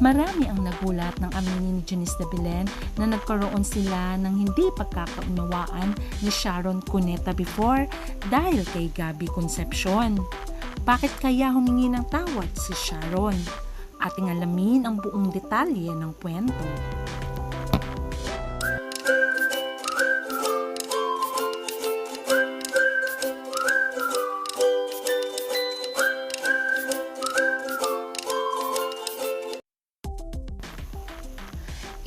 Marami ang nagulat ng aminin ni Janice de Belen na nagkaroon sila ng hindi pagkakaunawaan ni Sharon Cuneta before dahil kay Gabby Concepcion. Bakit kaya humingi ng tawad si Sharon? Ating alamin ang buong detalye ng kwento.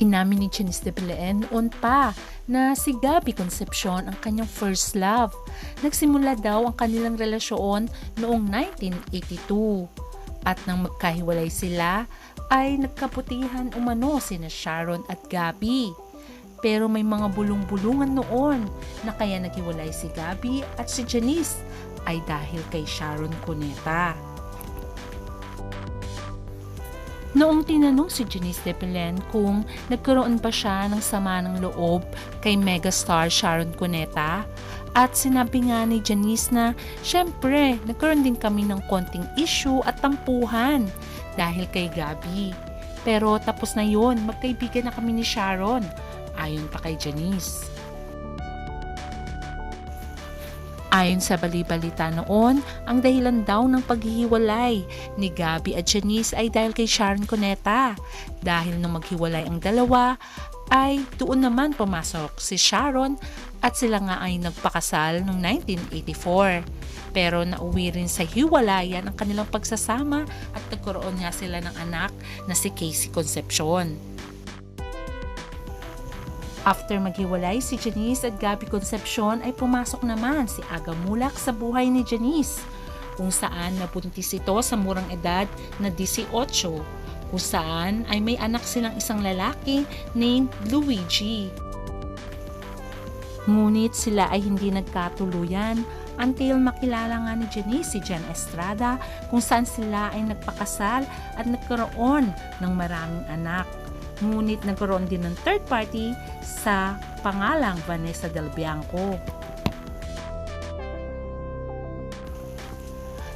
Inamin ni Janice de Belen noon pa na si Gabby Concepcion ang kanyang first love. Nagsimula daw ang kanilang relasyon noong 1982. At nang magkahiwalay sila, ay nagkaputihan umano sina Sharon at Gabby. Pero may mga bulong-bulungan noon na kaya naghiwalay si Gabby at si Janice ay dahil kay Sharon Cuneta. Noong tinanong si Janice de kung nagkaroon ba siya ng sama ng loob kay megastar Sharon Cuneta, at sinabi nga ni Janice na, syempre, nagkaroon din kami ng konting issue at tampuhan dahil kay Gabi. Pero tapos na yon, magkaibigan na kami ni Sharon, ayon pa kay Janice. Ayon sa balibalita noon, ang dahilan daw ng paghihiwalay ni Gabby at Janice ay dahil kay Sharon Cuneta. Dahil nung maghiwalay ang dalawa, ay doon naman pumasok si Sharon at sila nga ay nagpakasal noong 1984. Pero nauwi rin sa hiwalayan ang kanilang pagsasama at nagkaroon nga sila ng anak na si Casey Concepcion. After maghiwalay si Janice at Gabby Concepcion ay pumasok naman si Aga Mulak sa buhay ni Janice kung saan nabuntis ito sa murang edad na 18 kung saan ay may anak silang isang lalaki named Luigi. Ngunit sila ay hindi nagkatuluyan until makilala nga ni Janice si Jan Estrada kung saan sila ay nagpakasal at nagkaroon ng maraming anak. Ngunit nagkaroon din ng third party sa pangalang Vanessa Del Bianco.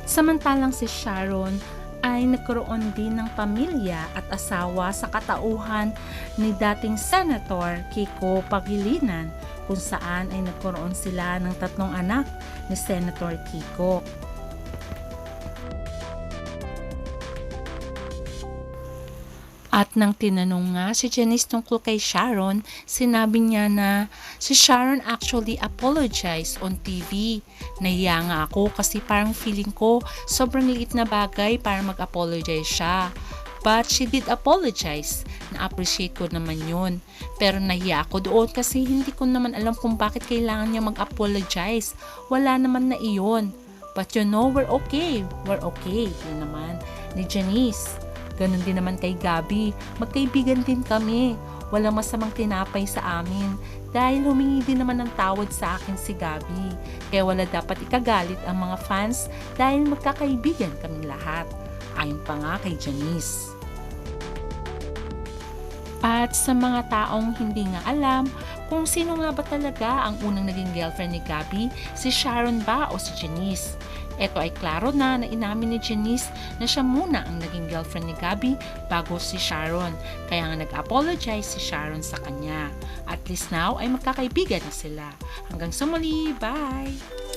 Samantalang si Sharon ay nagkaroon din ng pamilya at asawa sa katauhan ni dating Senator Kiko Pagilinan kung saan ay nagkaroon sila ng tatlong anak ni Senator Kiko. At nang tinanong nga si Janice tungkol kay Sharon, sinabi niya na si Sharon actually apologized on TV. Nahiya nga ako kasi parang feeling ko sobrang liit na bagay para mag-apologize siya. But she did apologize. Na-appreciate ko naman yun. Pero nahiya ako doon kasi hindi ko naman alam kung bakit kailangan niya mag-apologize. Wala naman na iyon. But you know, we're okay. We're okay. Yun naman. Ni Janice. Ganon din naman kay Gabi. Magkaibigan din kami. Walang masamang tinapay sa amin dahil humingi din naman ng tawad sa akin si Gabi. Kaya wala dapat ikagalit ang mga fans dahil magkakaibigan kami lahat. Ayon pa nga kay Janice. At sa mga taong hindi nga alam kung sino nga ba talaga ang unang naging girlfriend ni Gabi, si Sharon ba o si Janice? Ito ay klaro na na inamin ni Janice na siya muna ang naging girlfriend ni Gabi bago si Sharon. Kaya nga nag-apologize si Sharon sa kanya. At least now ay magkakaibigan na sila. Hanggang sa muli, bye!